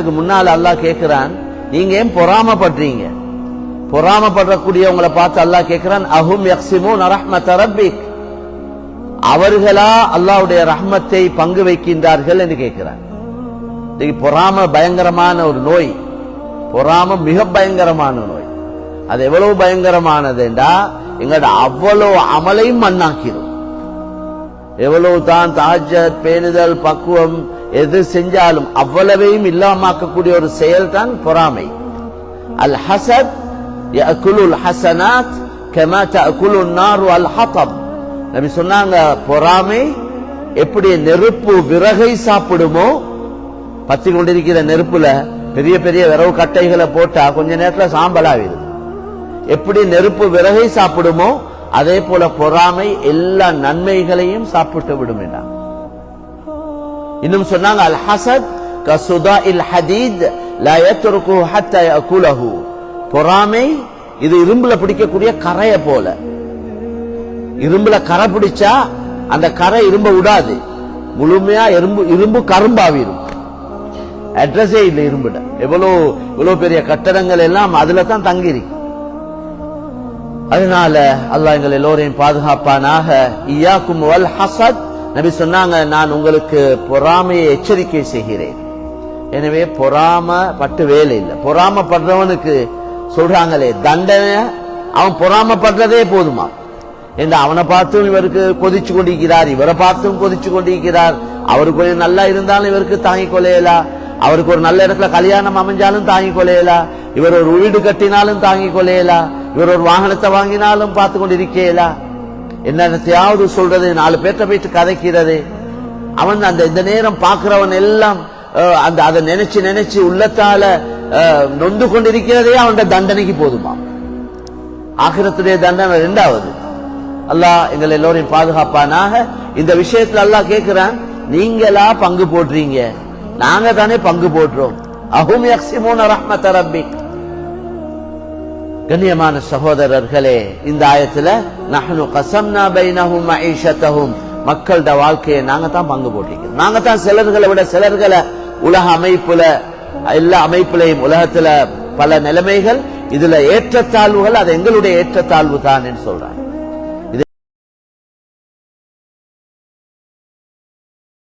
இதுக்கு முன்னால அல்லாஹ் கேட்கிறான் நீங்க ஏன் பொறாமப்படுறீங்க? பொறாமப்படக்கூடியவங்களை பார்த்து அல்லாஹ் கேட்கிறான் அஹும் யக்ஸிமூன் நரஹ்மத் ரப்பிக். அவர்களா அல்லாவுடைய ரஹ்மத்தை பங்கு வைக்கின்றார்கள் என்று கேட்கிறான் இன்னைக்கு பொறாம பயங்கரமான ஒரு நோய். பொறாம மிக பயங்கரமான நோய். அது எவ்வளவு பயங்கரமானதுண்டா எங்களோட அவ்வளவு அமலையும் மண்ணாக்கிடும் எவ்வளவு தான் தாஜத் பேணுதல் பக்குவம் எது செஞ்சாலும் அவ்வளவையும் இல்லாமக்கக்கூடிய ஒரு செயல் தான் பொறாமை. அல் ஹசத் யஅகுலுல் ஹசனாத் கமா தஅகுலு நாரு அல் ஹதப் நபி சொன்னாங்க பொறாமை எப்படி நெருப்பு விறகை சாப்பிடுமோ? பத்தி கொண்டிருக்கிற நெருப்புல பெரிய பெரிய விறகு கட்டைகளை போட்டா கொஞ்ச நேரத்துல சாம்பலாவிடுது எப்படி நெருப்பு விறகை சாப்பிடுமோ அதே போல பொறாமை எல்லா நன்மைகளையும் சாப்பிட்டு விடும் இன்னும் சொன்னாங்க அல் ஹசத் கசுதா இல் ஹதீத் லா யத்ருக்கு ஹத்தா பொறாமை இது இரும்புல பிடிக்கக்கூடிய கரையை போல. இரும்புல கரை பிடிச்சா அந்த கரை இரும்ப விடாது. முழுமையா இரும்பு இரும்பு கரும்பாவிரும். அட்ரஸே இல்லை இரும்புட எவ்வளவு இவ்வளவு பெரிய கட்டடங்கள் எல்லாம் அதுல தான் தங்கியிருக்கு. அதனால அல்லாஹ் எங்கள் எல்லோரையும் பாதுகாப்பானாக. இயாக்கும் வல் ஹசத் நபி சொன்னாங்க நான் உங்களுக்கு பொறாமையை எச்சரிக்கை செய்கிறேன். எனவே பொறாம பட்டு வேலை இல்லை. பொறாமப்படுறவனுக்கு சொல்றாங்களே தண்டனை அவன் பொறாமப்படுறதே போதுமா? என்று அவனை பார்த்தும் இவருக்கு கொதிச்சு கொண்டிருக்கிறார் இவரை பார்த்தும் கொதிச்சு கொண்டிருக்கிறார். அவருக்கு கொஞ்சம் நல்லா இருந்தாலும் இவருக்கு தாங்கி கொள்ளையலா அவருக்கு ஒரு நல்ல இடத்துல கல்யாணம் அமைஞ்சாலும் தாங்கி கொள்ளையலா இவர் ஒரு வீடு கட்டினாலும் தாங்கிக் கொள்ளையலா இவர் ஒரு வாகனத்தை வாங்கினாலும் பார்த்து கொண்டு கொண்டிருக்கேலா என்னத்தையாவது சொல்றது நாலு பேர்த்த போயிட்டு கதைக்கிறது. அவன் அந்த இந்த நேரம் பார்க்கிறவன் எல்லாம் அஹ், அந்த அதை நினைச்சு நினைச்சு உள்ளத்தால அஹ், நொந்து கொண்டிருக்கிறதே அவன் தண்டனைக்கு போதுமா? ஆகிரத்துடைய தண்டனை ரெண்டாவது அல்லாஹ் எங்களை எல்லோரையும் பாதுகாப்பானாக. இந்த விஷயத்துல அல்லாஹ் கேட்கிறான் நீங்களா பங்கு போடுறீங்க? நாங்க தானே பங்கு போடுறோம். அஹும் யக்சிமோன ரஹ்மத் ரப்பிக் கண்ணியமான சகோதரர்களே இந்த ஆயத்துல நஹனு கசம்னா பைனஹும் மஈஷத்தஹும். மக்களோட வாழ்க்கையை நாங்க தான் பங்கு போட்டிருக்கோம். நாங்க தான் சிலர்களை விட சிலர்களை உலக அமைப்புல எல்லா அமைப்புலையும் உலகத்துல பல நிலைமைகள் இதுல ஏற்றத்தாழ்வுகள் அது எங்களுடைய ஏற்றத்தாழ்வு தான் என்று சொல்றாங்க.